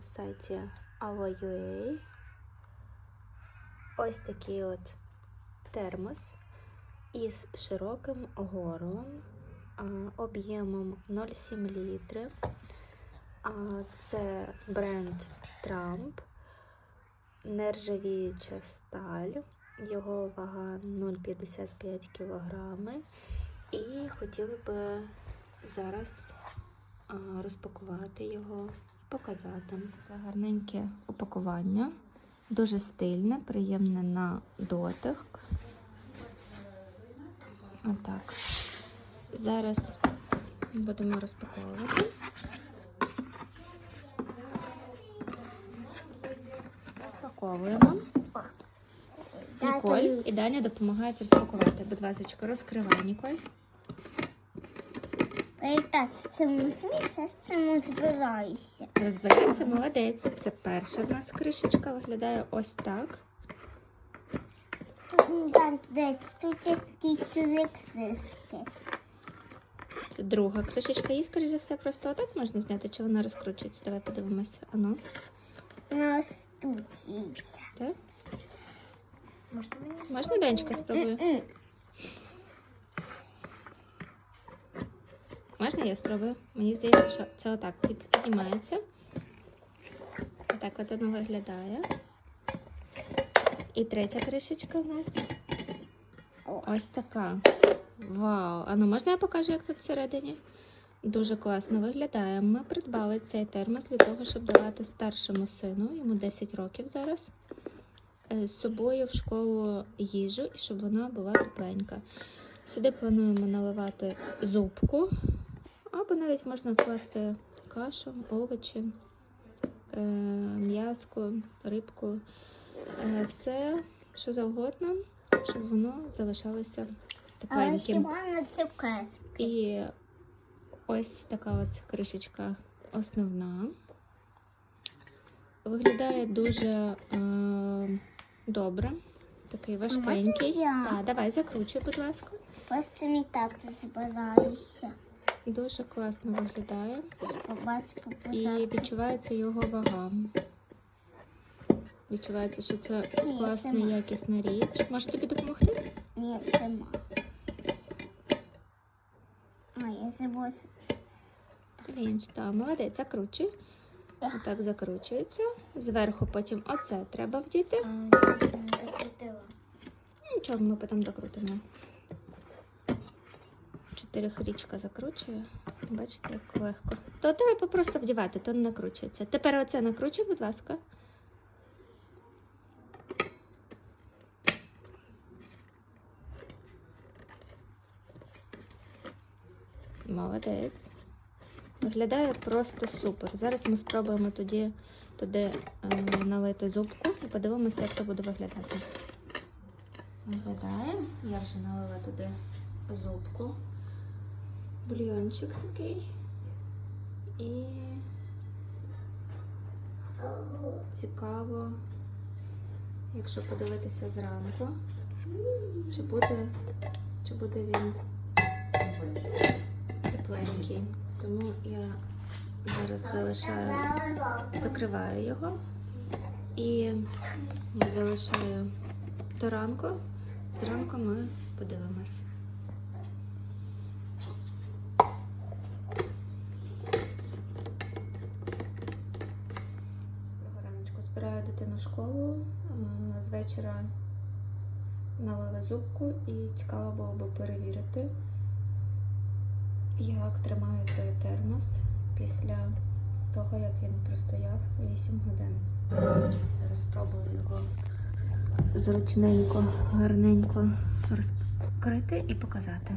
на сайті Ava.ua. Ось такий от термос із широким горлом, об'ємом 0,7 літри. Це бренд Трамп, нержавіюча сталь, його вага 0,55 кг. І хотіли би зараз розпакувати його, показати. Це гарненьке упакування, дуже стильне, приємне на дотик. Отак. Зараз будемо розпаковувати. Розпаковуємо. Ніколь і Даня допомагають розпакувати. Будь ласка, розкривай, Ніколь. Так, це мусимо, зараз цим збираюся. Розбираєшся, молодець. Це перша в нас кришечка, виглядає ось так. Тут там ті три книжки. Це друга кришечка. Її, скоріш за все, просто отак можна зняти, чи вона розкручується. Давай подивимося. Ану, Настучиться. так? Можна мені Можна Данечка спробую? Можна я спробую? Мені здається, що це отак піднімається. Отак от воно виглядає. І третя кришечка в нас. Ось така. Вау! А ну можна я покажу, як тут всередині? Дуже класно виглядає. Ми придбали цей термос для того, щоб давати старшому сину, йому 10 років зараз, е, з собою в школу їжу, і щоб вона була тепленька. Сюди плануємо наливати зубку, або навіть можна класти кашу, овочі, е, м'яско, рибку, е, все, що завгодно, щоб воно залишалося тепленьким. І ось така от кришечка основна. Виглядає дуже е, добре. Такий важкенький. Так, давай закручуй, будь ласка. Просто не так збираюся. Дуже класно виглядає. І відчувається його вага. Відчувається, що це класна, якісна річ. Може тобі допомогти? Ні, сама. А, я. Він так, молодець, закручуй. Отак закручується. Зверху потім оце треба вдіти. Нічого, ми потім докрутимо. Чотирихрічка закручує. Бачите, як легко. То треба просто вдівати, то не накручується. Тепер оце накручуй, будь ласка. Молодець. Виглядає просто супер. Зараз ми спробуємо тоді туди е, налити зубку і подивимося, як це буде виглядати. Виглядає. Я вже налила туди зубку. Бульйончик такий. І цікаво, якщо подивитися зранку, чи буде, чи буде він тепленький. Тому я зараз залишаю, закриваю його і залишаю до ранку. Зранку ми подивимось. Школу. З вечора налила зубку і цікаво було би перевірити, як тримає той термос після того, як він простояв 8 годин. Зараз спробую його зручненько, гарненько розкрити і показати.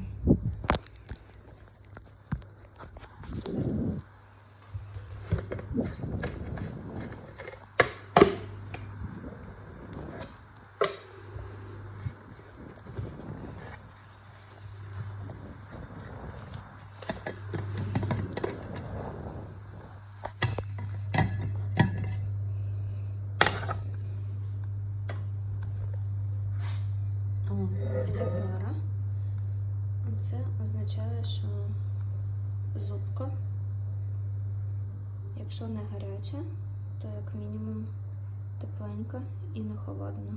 О, тепер. Це означає, що зубка, якщо не гаряча, то як мінімум тепленька і не холодна.